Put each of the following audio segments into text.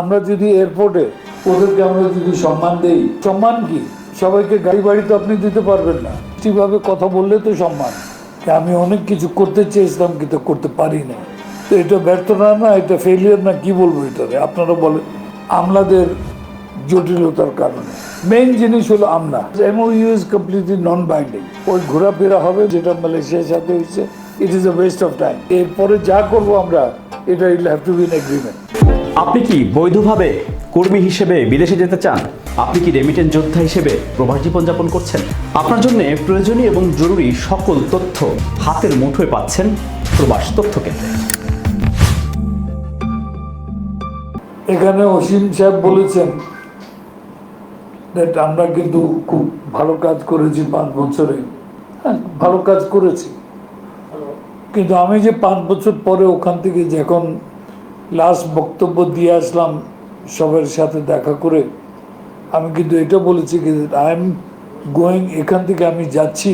আমরা যদি এয়ারপোর্টে, ওদেরকে আমরা যদি সম্মান দেই, সম্মান কি? সবাইকে গাড়ি বাড়ি তো আপনি দিতে পারবেন না। ঠিকভাবে কথা বললে তো সম্মান। আমি অনেক কিছু করতে চেয়েছিলাম, কিন্তু করতে পারি না। তো এটা ব্যর্থ না না, এটা ফেলিয়ার না, কি বলব এটারে? আপনারা বলেন। আমলাদের জটিলতার কারণে। মেইন জিনিস হলো আমলা। MOU is completely non binding ওই ঘোরাফেরা হবে যেটা মালয়েশিয়ার সাথে হয়েছে। It is the waste of time এরপরে যা করব আমরা এটা will have to be agreement আপনি কি বৈধভাবে কর্মী হিসেবে বিদেশে যেতে চান? আপনি কি রেমিটেন্স যোদ্ধা হিসেবে প্রবাস জীবনযাপন করছেন? আপনার জন্য প্রয়োজনীয় এবং জরুরি সকল তথ্য হাতের মুঠোয় পাচ্ছেন প্রবাস তথ্য কেন্দ্রে। এখানে অসীম সাহেব বলেছেন আমরা কিন্তু খুব ভালো কাজ করেছি পাঁচ বছরে। হ্যাঁ ভালো কাজ করেছি। কিন্তু আমি যে পাঁচ বছর পরে ওখান থেকে যখন লাস্ট বক্তব্য দিয়ে আসলাম সবার সাথে দেখা করে। আমি কিন্তু এটা বলেছি কি আই এম গোয়িং এখান থেকে আমি যাচ্ছি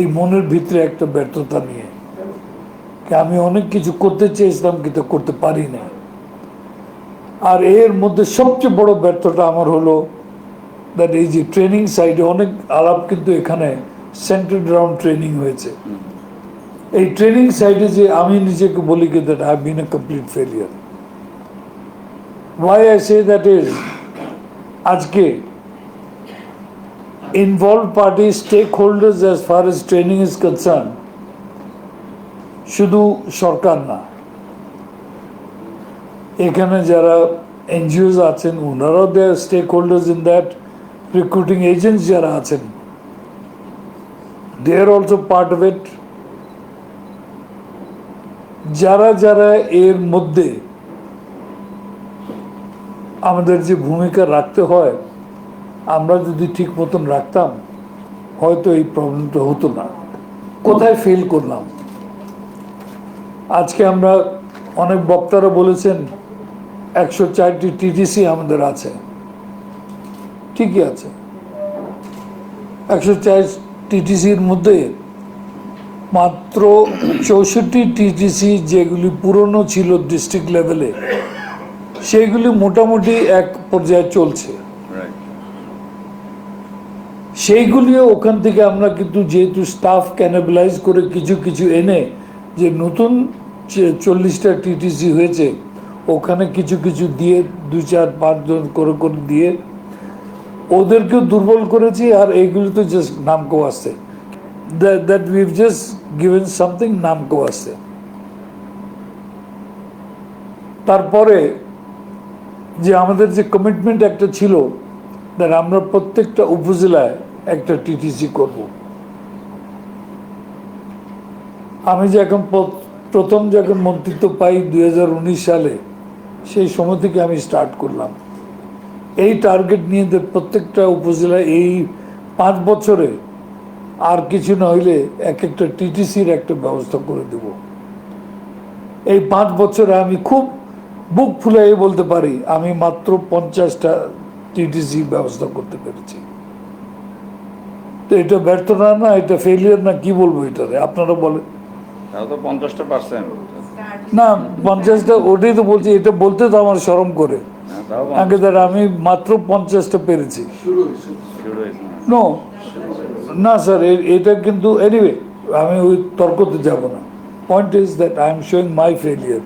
এই মনের ভিতরে একটা ব্যর্থতা নিয়ে। আমি অনেক কিছু করতে চেয়েছিলাম কিন্তু করতে পারি না। আর এর মধ্যে সবচেয়ে বড় ব্যর্থতা আমার হলো দ্যাট এই যে ট্রেনিং সাইডে অনেক আলাপ কিন্তু এখানে সেন্টার রাউন্ড ট্রেনিং হয়েছে। এই ট্রেনিং সাইডে যে আমি নিজেকে বলি কি that I been a complete failure why I say that is আজকে involve party stake holders as far as training is concern শুধু সরকার না, এখানে যারা এনজিওস আছেন, ওনারাও their stake holders in that recruiting agents যারা আছেন they are also part of it যারা যারা এর মধ্যে আমাদের যে ভূমিকা রাখতে হয়, আমরা যদি ঠিক মতন রাখতাম, হয়তো এই প্রবলেমটা হতো না। কোথায় ফেল করলাম? আজকে আমরা অনেক বক্তারা বলেছেন, একশো চারটি টিটিসি আমাদের আছে। ঠিকই আছে। একশো চার টিটিসির মধ্যে মাত্র চৌষট্টি টিটিসি যেগুলি পুরনো ছিল ডিস্ট্রিক্ট লেভেলে সেগুলি মোটামুটি এক পর্যায়ে চলছে। সেইগুলিও ওখান থেকে আমরা কিন্তু যেহেতু স্টাফ ক্যানাবিলাইজ করে কিছু কিছু এনে যে নতুন চল্লিশটা টিটিসি হয়েছে, ওখানে কিছু কিছু দিয়ে দুই চার পাঁচজন করে করে দিয়ে ওদেরকেও দুর্বল করেছি আর এইগুলি তো জাস্ট নামকো আসছে। That we've just given something নামকো আসছে তারপরে যে আমাদের যে কমিটমেন্ট একটা ছিল দ্যাট আমরা প্রত্যেকটা উপজেলায় একটা টিটিসি করব। আমি যে এখন প- প্রথম যখন মন্ত্রিত্ব পাই দুই হাজার উনিশ সালে, সেই সময় থেকে আমি স্টার্ট করলাম। এই টার্গেট নিয়ে প্রত্যেকটা উপজেলায় এই পাঁচ বছরে আর কিছু না হইলে এক একটা টিটিসির একটা ব্যবস্থা করে দেব। এই পাঁচ বছরে আমি খুব বুক ফুলাই বলতে পারি আমি মাত্র পঞ্চাশটা টিটিসি ব্যবস্থা করতে পেরেছি। তো এটা ব্যর্থ না না এটা ফেলিয়ার না কি বলব এটারে? আপনারা বলেন। না পঞ্চাশটা ওটাই তো বলছি এটা বলতে তো আমার শরম করে। আগে দ্বারা আমি মাত্র পঞ্চাশটা পেরেছি। শুরু নো না, স্যার এটা কিন্তু এনিওয়ে আমি ওই তর্কতে যাব না। Point is that I am showing my failure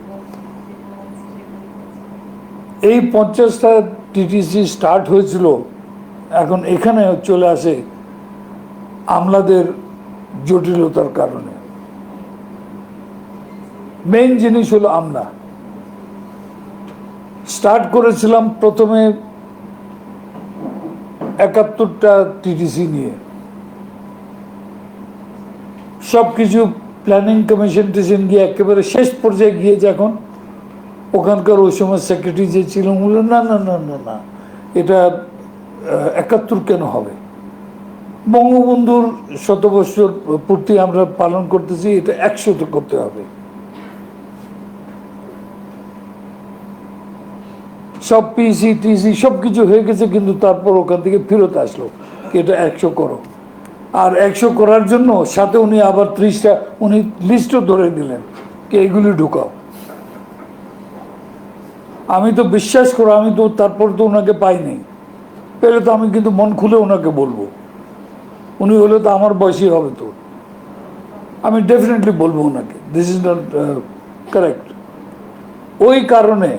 এই পঞ্চাশটা টিটিসি স্টার্ট হয়েছিল, এখন এখানে চলে আসে আমলাদের জটিলতার কারণে। মেইন জিনিস হলো আমলা। স্টার্ট করেছিলাম প্রথমে একাত্তরটা টিটিসি নিয়ে। সব কিছু প্ল্যানিং কমিশন টিশন গিয়ে একেবারে শেষ পর্যায়ে গিয়ে যখন ওখানকার ওই সময় সেক্রেটারি যে ছিল বলল না না না না না, এটা একাত্তর কেন হবে? বঙ্গবন্ধুর শতবর্ষর পূর্তি আমরা পালন করতেছি, এটা একশত করতে হবে। সব পিসি টিসি সব কিছু হয়ে গেছে, কিন্তু তারপর ওখান থেকে ফেরত আসলো, এটা একশো করো। আর একশো করার জন্য সাথে উনি আবার ত্রিশটা, উনি লিস্টও ধরে দিলেন কি এগুলি ঢুকাও। আমি তো বিশ্বাস করো, আমি তো তারপর তো ওনাকে পাইনি। পেলে তো আমি কিন্তু মন খুলে ওনাকে বলব। উনি হলে তো আমার বয়সী হবে তো। আমি ডেফিনেটলি বলব ওনাকে। দিস ইজ নট কারেক্ট ওই কারণে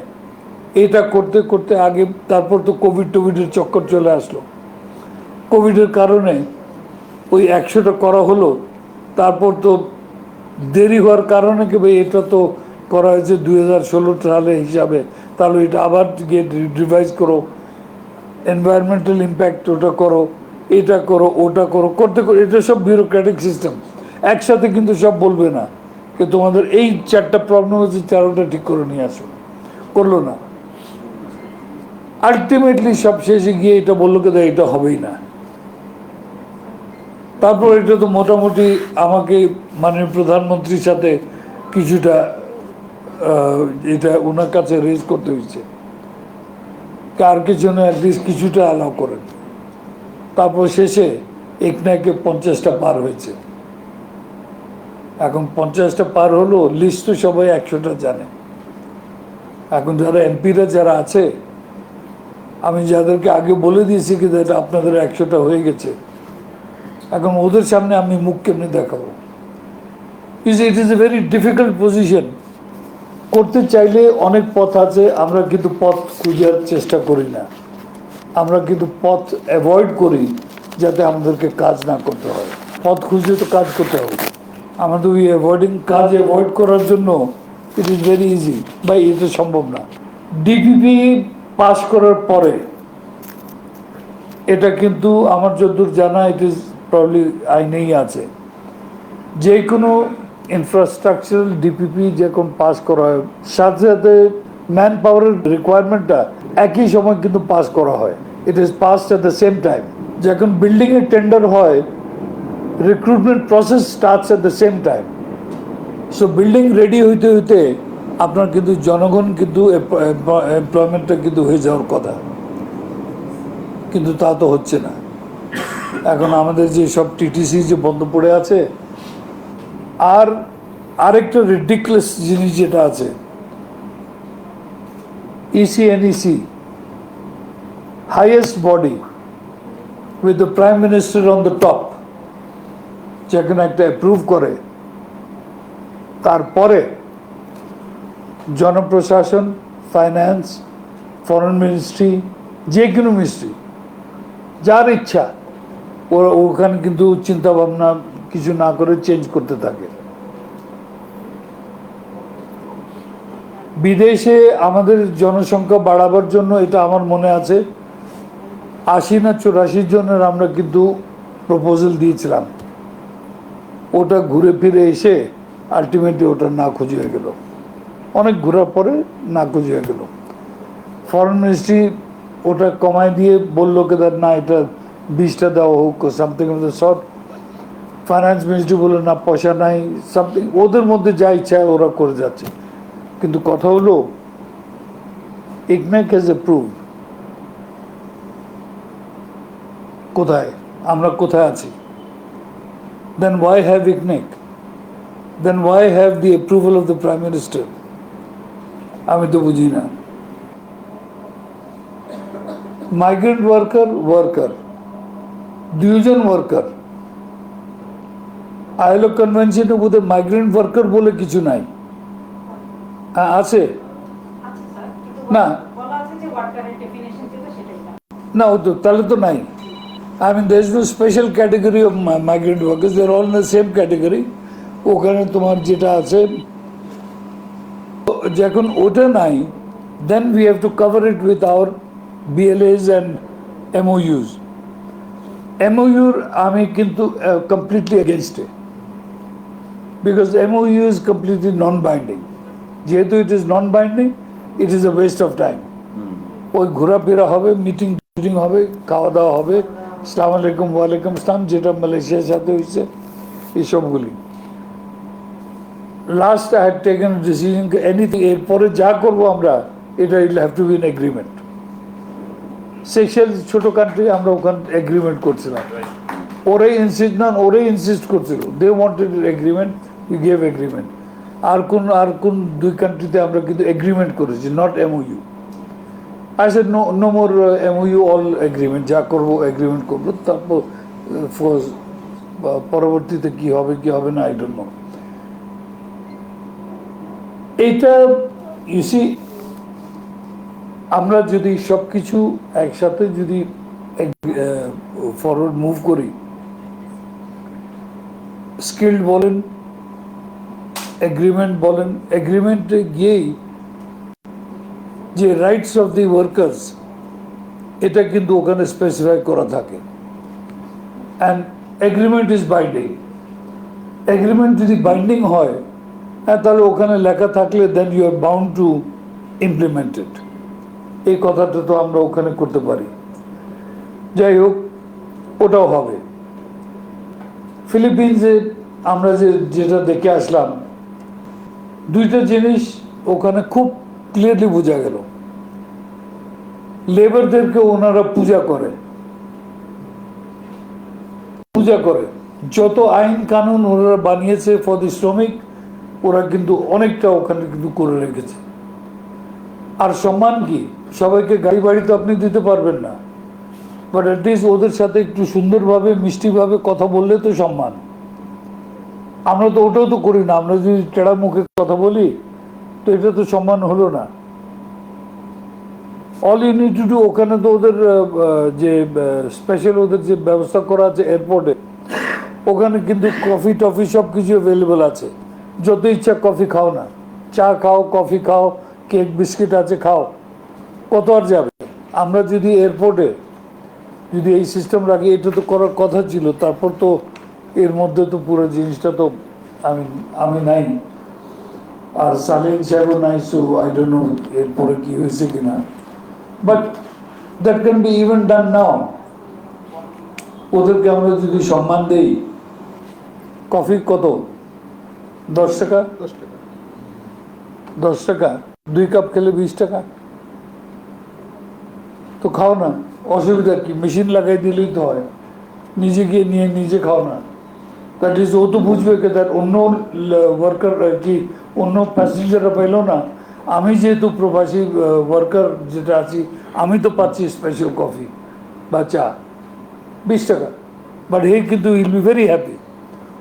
এটা করতে করতে আগে তারপর তো কোভিড টোভিডের চক্কর চলে আসলো। কোভিডের কারণে ওই একশোটা করা হলো, তারপর তো দেরি হওয়ার কারণে কি ভাই এটা তো করা হয়েছে দুই হাজার ষোলো সালে হিসাবে। তাহলে এটা আবার গিয়ে রিভাইজ করো এনভায়রনমেন্টাল ইম্প্যাক্ট ওটা করো, এটা করো, ওটা করো, করতে করতে এটা সব বিউরোক্রেটিক সিস্টেম একসাথে কিন্তু সব বলবে না, যে তোমাদের এই চারটা প্রবলেম হচ্ছে, চারোটা ঠিক করে নিয়ে আসো। করল না। আলটিমেটলি সব শেষে গিয়ে এটা বলল কিন্তু এটা হবেই না। তারপর এটা তো মোটামুটি আমাকে মাননীয় প্রধানমন্ত্রীর সাথে কিছুটা এটা ওনার কাছে রেজ করতে হয়েছে। কার জন্য অ্যাটলিস্ট কিছুটা অ্যালাউ করেন। তারপর শেষে একনাকে পঞ্চাশটা পার হয়েছে। এখন পঞ্চাশটা পার হলো লিস্ট তো সবাই একশোটা জানে। এখন যারা এমপিরা যারা আছে, আমি যাদেরকে আগে বলে দিয়েছি কিন্তু এটা আপনাদের একশোটা হয়ে গেছে। এখন ওদের সামনে আমি মুখ কেমনি দেখাবো? Is it is a very difficult position করতে চাইলে অনেক পথ আছে, আমরা কিন্তু পথ খুঁজার চেষ্টা করি না। আমরা কিন্তু পথ অ্যাভয়েড করি যাতে আমাদেরকে কাজ না করতে হয়। পথ খুঁজে তো কাজ করতে হবে। আমাদের ওই অ্যাভয়েডিং কাজ অ্যাভয়েড করার জন্য ইট ইজ ভেরি ইজি বা এটা সম্ভব না। ডিপিপি পাস করার পরে, এটা কিন্তু আমার যতদূর জানা ইট ইজ প্রবলি আইনেই আছে। যে কোনো ইনফ্রাস্ট্রাকচারাল ডিপিপি যেরকম পাস করা হয়, সাথে সাথে ম্যান পাওয়ারের রিকোয়ারমেন্টটা একই সময় কিন্তু পাস করা হয়। It is passed at the same time যখন বিল্ডিংয়ের টেন্ডার হয় recruitment process starts at the same time so building ready হইতে হইতে আপনার কিন্তু জনগণ কিন্তু এমপ্লয়মেন্টটা কিন্তু হয়ে যাওয়ার কথা। কিন্তু তা তো হচ্ছে না। এখন আমাদের যে সব টিটিসি যে বন্ধ পড়ে আছে, আর আরেকটা রিডিকুলাস জিনিস যেটা আছে EC E ECNEC highest body with the prime minister on the top যেখানে একটা অ্যাপ্রুভ করে। তারপরে জনপ্রশাসন ফাইন্যান্স ফরেন মিনিস্ট্রি যে কোনো মিনিস্ট্রি যার ইচ্ছা ওখানে কিন্তু চিন্তা ভাবনা কিছু না করে চেঞ্জ করতে থাকে। বিদেশে আমাদের জনসংখ্যা বাড়াবার জন্য এটা আমার মনে আছে, আশি না চুরাশি জনের আমরা কিন্তু প্রপোজাল দিয়েছিলাম। ওটা ঘুরে ফিরে এসে আলটিমেটলি ওটা না খুঁজে হয়ে গেল। অনেক ঘোরার পরে না খুঁজে হয়ে গেল। ফরেন মিনিস্ট্রি ওটা কমায় দিয়ে বলল কে না, এটা বিশটা দেওয়া হোক something of the short finance ministry বলল না পয়সা নাই সামথিং ওদের মধ্যে যা ইচ্ছা ওরা করে যাচ্ছে কিন্তু কথা হলো ইকমেক হ্যাজ অ্যাপ্রুভ কোথায় আমরা কোথায় আছি then why have ইকনেক then why have the approval of the prime minister আমি তো বুঝি না মাইগ্রেন্ট ওয়ার্কার ওয়ার্কার দুজন ওয়ার্কার আইলো কনভেনশনে বোধহয় মাইগ্রেন্ট ওয়ার্কার বলে কিছু নাই। হ্যাঁ আছে? আচ্ছা না। না। ও তো তাহলে তো নাই। I mean there is no special category of migrant workers there all the same category ওখানে তোমার যেটা আছে যখন ওটা নাই then we have to cover it with our BLS and MOUs এমওইউর আমি কিন্তু কমপ্লিটলি এগেনস্টে because MOU is completely non binding যেহেতু it is non binding it is a waste of time ওই ঘোরাফেরা হবে মিটিং টিটিং হবে খাওয়া দাওয়া হবে সালাম আলাইকুম ওয়ালাইকুম আসসালাম যেটা মালয়েশিয়ার সাথে হয়েছে এইসবগুলি last I had taken decision anything এরপরে যা করব আমরা এটা will have to be in agreement section ছোট কান্ট্রি আমরা ওখানে এগ্রিমেন্ট করছিলাম। ওরাই ইনসিস্ট না ওরাই ইনসিস্ট করছিল। They wanted agreement you gave agreement আর কোন আর কোন দুই কান্ট্রিতে আমরা কিন্তু এগ্রিমেন্ট করেছি not MOU I said no no more MOU all agreement যা করব এগ্রিমেন্ট করব। তারপর uh, পরবর্তীতে কি হবে কি হবে না আই ডোন্ট নো এইটা ইউসি আমরা যদি সব কিছু একসাথে যদি ফরওয়ার্ড মুভ করি স্কিল্ড বলেন এগ্রিমেন্ট বলেন এগ্রিমেন্টে গিয়েই যে রাইটস অফ দি ওয়ার্কার্স এটা কিন্তু ওখানে স্পেসিফাই করা থাকে। And agreement is binding agreement যদি বাইন্ডিং হয় হ্যাঁ তাহলে ওখানে লেখা থাকলে then you are bound to implemented এই কথাটা তো আমরা ওখানে করতে পারি। যাই হোক, ওটাও হবে। ফিলিপিন্সে আমরা যে, যেটা দেখে আসলাম, দুইটা জিনিস ওখানে খুব ক্লিয়ারলি বোঝা গেল। লেবারদেরকে ওনারা পূজা করে। পূজা করে। যত আইন কানুন ওনারা বানিয়েছে ফর দি শ্রমিক, ওরা কিন্তু অনেকটা ওখানে কিন্তু করে রেখেছে। আর সম্মান কি? সবাইকে গাড়ি বাড়ি তো আপনি দিতে পারবেন না। বাট অ্যাটলিস্ট ওদের সাথে একটু সুন্দরভাবে, মিষ্টিভাবে কথা বললে তো সম্মান। আমরা তো ওটাও তো করি না। আমরা যদি টেড়া মুখে কথা বলি, তো এটা তো সম্মান হলো না। অল ইউনিট টু ওখানে তো ওদের যে স্পেশাল ওদের যে ব্যবস্থা করা আছে এয়ারপোর্টে ওখানে কিন্তু কফি টফি সব কিছু অ্যাভেলেবেল আছে। যত ইচ্ছা কফি খাও না। চা খাও কফি খাও কেক বিস্কিট আছে খাও। কত আর যাবে? আমরা যদি এয়ারপোর্টে যদি এই সিস্টেম রাখি এটা তো করার কথা ছিল তারপর তো এর মধ্যে তো পুরো জিনিসটা তো আমি আমি নাই। আর সালিম সাহেবও নাই সো আই ডোন্ট নো এরপরে কি হয়েছে কিনা। But that can be even done now ওদেরকে আমরা যদি সম্মান দেই কফি কত? দশ টাকা। দশ টাকা? দুই কাপ খেলে বিশ টাকা। তো খাও না, অসুবিধা কি? মেশিন লাগাই দিলেই তো হয়। নিজে গিয়ে নিয়ে নিজে খাও না। দ্যাট ইজ ও তো বুঝবে কি দ্যাট অন্য ওয়ার্কার কি অন্য প্যাসেঞ্জাররা পেল না। আমি যেহেতু প্রবাসী ওয়ার্কার যেটা আছি, আমি তো পাচ্ছি স্পেশাল কফি বা চা, বিশ টাকা। বাট হে কিন্তু উইল বি ভেরি হ্যাপি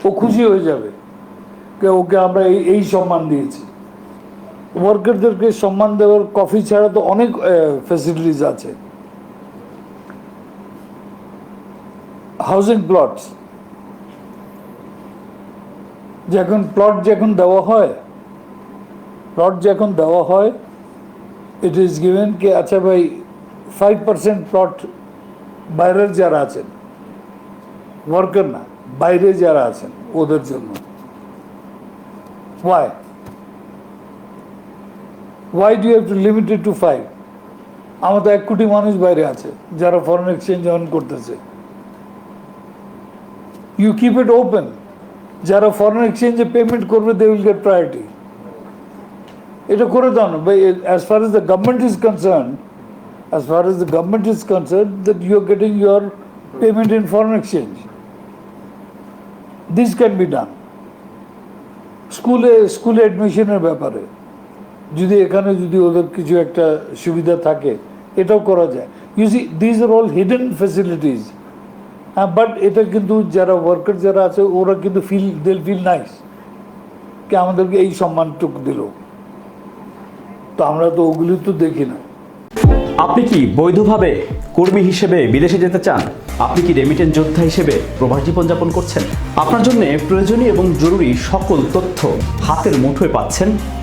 ও খুশি হয়ে যাবে। যে ওকে আমরা এই এই সম্মান দিয়েছি। ওয়ার্কারদেরকে সম্মান দেওয়ার কফি ছাড়া তো অনেক ফ্যাসিলিটিস আছে। হাউজিং প্লটস যখন প্লট যখন দেওয়া হয় প্লট যখন দেওয়া হয় ইট ইজ গিভেন কি আচ্ছা ভাই ফাইভ পার্সেন্ট প্লট বাইরের যারা আছেন ওয়ার্কার না, বাইরে যারা আছেন, ওদের জন্য। Why why do have to limited to five আমাদের এক কোটি মানুষ বাইরে আছে, যারা ফরেন এক্সচেঞ্জ অন করতেছে। ইউ কিপ ইট ওপেন যারা ফরেন এক্সচেঞ্জে পেমেন্ট করবে দে উইল গেট প্রায়োরিটি এটা করে দাও না। ভাই as far as the government is concern as far as the government is concern that you are getting your payment in foreign exchange this can be done স্কুলে স্কুলে অ্যাডমিশনের ব্যাপারে। যদি এখানে যদি ওদের কিছু একটা সুবিধা থাকে, এটাও করা যায়। You see these are all hidden facilities হ্যাঁ বাট এটা কিন্তু যারা ওয়ার্কার যারা আছে, ওরা কিন্তু ফিল দেল ফিল নাইস কি আমাদেরকে এই সম্মানটুকু দিল। তো আমরা তো ওগুলি তো দেখি না। আপনি কি বৈধভাবে কর্মী হিসেবে বিদেশে যেতে চান? আপনি কি রেমিটেন্স যোদ্ধা হিসেবে প্রবাস জীবনযাপন করছেন? আপনার জন্য প্রয়োজনীয় এবং জরুরি সকল তথ্য হাতের মুঠোয় পাচ্ছেন।